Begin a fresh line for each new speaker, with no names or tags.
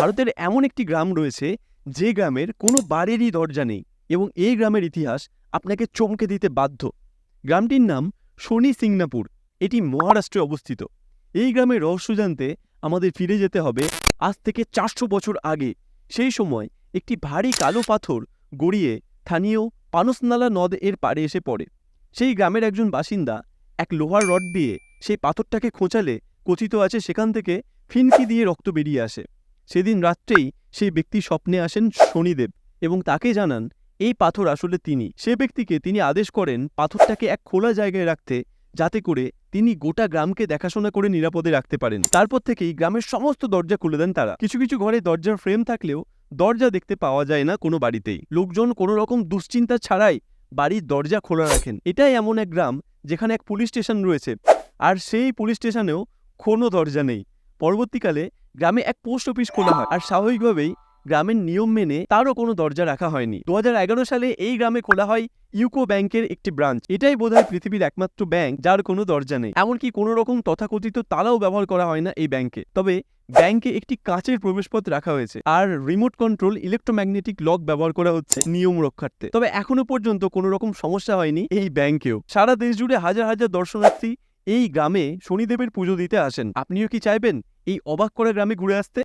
ভারতের এমন একটি গ্রাম রয়েছে, যে গ্রামের কোনো বাড়িরই দরজা নেই এবং এই গ্রামের ইতিহাস আপনাকে চমকে দিতে বাধ্য। গ্রামটির নাম শনি সিংনাপুর, এটি মহারাষ্ট্রে অবস্থিত। এই গ্রামের রহস্য জানতে আমাদের ফিরে যেতে হবে আজ থেকে চারশো বছর আগে। সেই সময় একটি ভারী কালো পাথর গড়িয়ে স্থানীয় পানসনালা নদ এর পাড়ে এসে পড়ে। সেই গ্রামের একজন বাসিন্দা এক লোহার রড দিয়ে সেই পাথরটাকে খোঁচালে কথিত আছে সেখান থেকে ফিনকি দিয়ে রক্ত বেরিয়ে আসে। সেদিন রাত্রেই সেই ব্যক্তি স্বপ্নে আসেন শনিদেব এবং তাকে জানান, এই পাথর আসলে তিনি। সে ব্যক্তিকে তিনি আদেশ করেন পাথরটাকে এক খোলা জায়গায় রাখতে, যাতে করে তিনি গোটা গ্রামকে দেখাশোনা করে নিরাপদে রাখতে পারেন। তারপর থেকেই গ্রামের সমস্ত দরজা খুলে দেন তারা। কিছু কিছু ঘরে দরজার ফ্রেম থাকলেও দরজা দেখতে পাওয়া যায় না কোনো বাড়িতেই। লোকজন কোনো রকম দুশ্চিন্তা ছাড়াই বাড়ির দরজা খোলা রাখেন। এটাই এমন এক গ্রাম যেখানে এক পুলিশ স্টেশন রয়েছে। আর সেই পুলিশ স্টেশনেও কোনো দরজা নেই। পরবর্তীকালে গ্রামে এক পোস্ট অফিস খোলা হয় আর স্বাভাবিকভাবেই গ্রামের নিয়ম মেনে তারও কোনো দরজা রাখা হয়নি। দু হাজার এগারো সালে এই গ্রামে খোলা হয় ইউকো ব্যাংকের একটি ব্রাঞ্চ। এটাই বোধহয় পৃথিবীর একমাত্র ব্যাংক যার কোনো দরজা নেই। এমনকি কোনো রকম তথাকথিত তালাও ব্যবহার করা হয় না এই ব্যাংকে। তবে ব্যাংকে একটি কাঁচের প্রবেশপথ রাখা হয়েছে আর রিমোট কন্ট্রোল ইলেকট্রোম্যাগনেটিক লক ব্যবহার করা হচ্ছে নিয়ম রক্ষার্থে। তবে এখনও পর্যন্ত কোনো রকম সমস্যা হয়নি এই ব্যাংকেও। সারা দেশ জুড়ে হাজার হাজার দর্শনার্থী এই গ্রামে শনিদেবের পুজো দিতে আসেন। আপনিও কি চাইবেন? এই অবাক করা গ্রামে ঘুরে আসতে